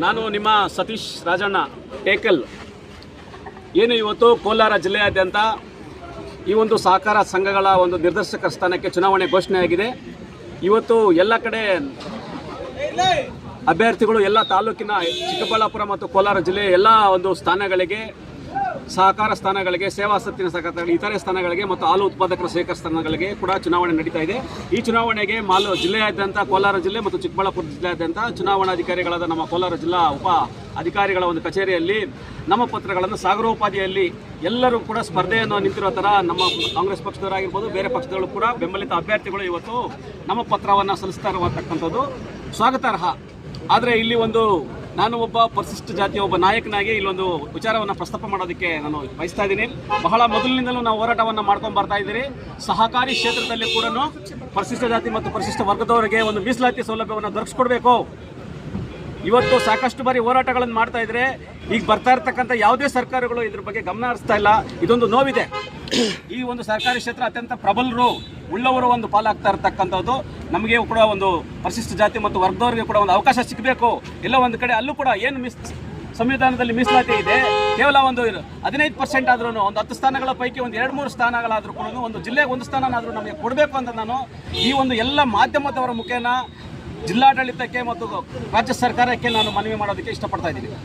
ನಾನು ನಿಮ್ಮ ಸತೀಶ್ ರಾಜಣ್ಣ ಟೇಕಲ್ ಏನು ಇವತ್ತು ಕೋಲಾರ ಜಿಲ್ಲೆಯಾದ್ಯಂತ ಈ ಒಂದು ಸಹಕಾರ ಸಂಘಗಳ ಒಂದು ನಿರ್ದೇಶಕ ಸ್ಥಾನಕ್ಕೆ ಚುನಾವಣೆ ಘೋಷಣೆಯಾಗಿದೆ. ಇವತ್ತು ಎಲ್ಲ ಕಡೆ ಅಭ್ಯರ್ಥಿಗಳು ಎಲ್ಲ ತಾಲೂಕಿನ ಚಿಕ್ಕಬಳ್ಳಾಪುರ ಮತ್ತು ಕೋಲಾರ ಜಿಲ್ಲೆಯ ಎಲ್ಲ ಒಂದು ಸ್ಥಾನಗಳಿಗೆ ಸಹಕಾರ ಸ್ಥಾನಗಳಿಗೆ, ಸೇವಾ ಸತ್ತಿನ ಸಹಕಾರಗಳಿಗೆ, ಇತರೆ ಸ್ಥಾನಗಳಿಗೆ ಮತ್ತು ಹಾಲು ಉತ್ಪಾದಕರ ಸಹಕಾರ ಸ್ಥಾನಗಳಿಗೆ ಕೂಡ ಚುನಾವಣೆ ನಡೀತಾ ಇದೆ. ಈ ಚುನಾವಣೆಗೆ ಮಾಲು ಜಿಲ್ಲೆಯಾದ್ಯಂತ ಕೋಲಾರ ಜಿಲ್ಲೆ ಮತ್ತು ಚಿಕ್ಕಬಳ್ಳಾಪುರ ಜಿಲ್ಲೆಯಾದ್ಯಂತ ಚುನಾವಣಾಧಿಕಾರಿಗಳಾದ ನಮ್ಮ ಕೋಲಾರ ಜಿಲ್ಲಾ ಉಪ ಅಧಿಕಾರಿಗಳ ಒಂದು ಕಚೇರಿಯಲ್ಲಿ ನಮ್ಮ ಪತ್ರಗಳನ್ನು ಸಾಗರೋಪಾದಿಯಲ್ಲಿ ಎಲ್ಲರೂ ಕೂಡ ಸ್ಪರ್ಧೆಯನ್ನು ನಿಂತಿರೋ ಥರ ನಮ್ಮ ಕಾಂಗ್ರೆಸ್ ಪಕ್ಷದವರಾಗಿರ್ಬೋದು ಬೇರೆ ಪಕ್ಷದವರು ಕೂಡ ಬೆಂಬಲಿತ ಅಭ್ಯರ್ಥಿಗಳು ಇವತ್ತು ನಮ್ಮ ಪತ್ರವನ್ನು ಸಲ್ಲಿಸ್ತಾ ಇರುವಂತಕ್ಕಂಥದ್ದು ಸ್ವಾಗತಾರ್ಹ. ಆದರೆ ಇಲ್ಲಿ ಒಂದು ನಾನು ಒಬ್ಬ ಪರಿಶಿಷ್ಟ ಜಾತಿಯ ಒಬ್ಬ ನಾಯಕನಾಗಿ ಇಲ್ಲೊಂದು ವಿಚಾರವನ್ನು ಪ್ರಸ್ತಾಪ ಮಾಡೋದಕ್ಕೆ ನಾನು ಬಯಸ್ತಾ ಇದ್ದೀನಿ. ಬಹಳ ಮೊದಲಿನಿಂದಲೂ ನಾವು ಹೋರಾಟವನ್ನು ಮಾಡ್ಕೊಂಡು ಬರ್ತಾ ಇದ್ದೀರಿ. ಸಹಕಾರಿ ಕ್ಷೇತ್ರದಲ್ಲಿ ಕೂಡ ಪರಿಶಿಷ್ಟ ಜಾತಿ ಮತ್ತು ಪರಿಶಿಷ್ಟ ವರ್ಗದವರಿಗೆ ಒಂದು ಮೀಸಲಾತಿ ಸೌಲಭ್ಯವನ್ನು ದೊರಕಿಸ್ಕೊಡ್ಬೇಕು. ಇವತ್ತು ಸಾಕಷ್ಟು ಬಾರಿ ಹೋರಾಟಗಳನ್ನು ಮಾಡ್ತಾ ಇದ್ರೆ ಈಗ ಬರ್ತಾ ಇರ್ತಕ್ಕಂಥ ಯಾವುದೇ ಸರ್ಕಾರಗಳು ಇದ್ರ ಬಗ್ಗೆ ಗಮನ ಹರಿಸ್ತಾ ಇಲ್ಲ. ಇದೊಂದು ನೋವಿದೆ. ಈ ಒಂದು ಸರ್ಕಾರಿ ಕ್ಷೇತ್ರ ಅತ್ಯಂತ ಪ್ರಬಲರು, ಉಳ್ಳವರು ಒಂದು ಪಾಲಾಗ್ತಾ ಇರ್ತಕ್ಕಂಥದ್ದು. ನಮಗೆ ಕೂಡ ಒಂದು ಪರಿಶಿಷ್ಟ ಜಾತಿ ಮತ್ತು ವರ್ಗದವರಿಗೆ ಕೂಡ ಒಂದು ಅವಕಾಶ ಸಿಗಬೇಕು. ಎಲ್ಲ ಒಂದು ಕಡೆ ಅಲ್ಲೂ ಕೂಡ ಏನು ಮಿಸ್ ಸಂವಿಧಾನದಲ್ಲಿ ಮೀಸಲಾತಿ ಇದೆ, ಕೇವಲ ಒಂದು ಹದಿನೈದು ಪರ್ಸೆಂಟ್ ಆದ್ರೂ ಒಂದು ಹತ್ತು ಸ್ಥಾನಗಳ ಪೈಕಿ ಒಂದು ಎರಡು, ಮೂರು ಸ್ಥಾನಗಳಾದ್ರೂ ಕೂಡ ಒಂದು ಜಿಲ್ಲೆಗೆ ಒಂದು ಸ್ಥಾನನಾದರೂ ನಮಗೆ ಕೊಡಬೇಕು ಅಂತ ನಾನು ಈ ಒಂದು ಎಲ್ಲ ಮಾಧ್ಯಮದವರ ಮುಖೇನ ಜಿಲ್ಲಾಡಳಿತಕ್ಕೆ ಮತ್ತು ರಾಜ್ಯ ಸರ್ಕಾರಕ್ಕೆ ನಾನು ಮನವಿ ಮಾಡೋದಕ್ಕೆ ಇಷ್ಟಪಡ್ತಾ ಇದ್ದೀನಿ.